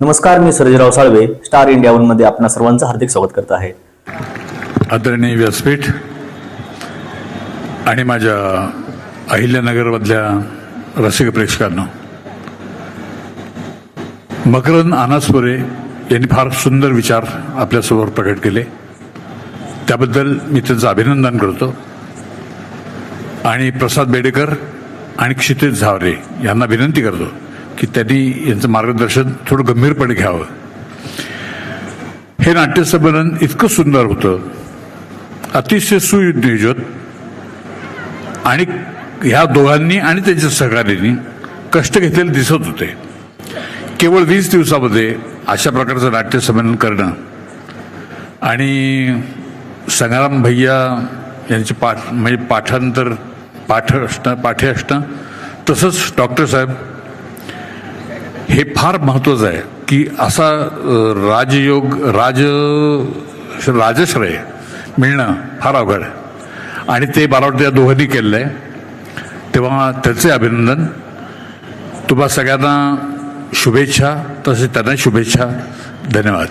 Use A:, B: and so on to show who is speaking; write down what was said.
A: नमस्कार मी Sarjerao Salve Star India वनमध्ये आपणा सर्वांचं हार्दिक स्वागत करत आहे.
B: आदरणीय व्यासपीठ आणि माझ्या अहिल्यानगरमधल्या रसिक प्रेक्षकांना मकरंद आनासपुरे यांनी फार सुंदर विचार आपल्यासमोर प्रकट केले. त्याबद्दल मी त्यांचं अभिनंदन करतो. आणि प्रसाद बेडेकर आणि क्षितेश झावरे यांना विनंती करतो. की त्यांनी यांचं मार्गदर्शन थोडं गंभीरपणे घ्यावं. हे नाट्यसंमेलन इतकं सुंदर होतं. अतिशय सुनियोजित आणि ह्या दोघांनी आणि त्यांच्या सहकार्यांनी कष्ट घेतलेले दिसत होते. केवळ वीस दिवसामध्ये अशा प्रकारचं नाट्यसंमेलन करणं आणि संग्राम भैया यांचे पाठ म्हणजे पाठांतर पाठ असणं पाठे असणं तसंच डॉक्टर साहेब हे फार महत्त्वाचं आहे की असा राजयोग राज राजश्रय मिळणं फार अवघड आहे. आणि ते मला वाटतं या दोघांनी केलेलं आहे तेव्हा त्याचे अभिनंदन. तुम्हा सगळ्यांना शुभेच्छा तसेच त्यांना शुभेच्छा. धन्यवाद.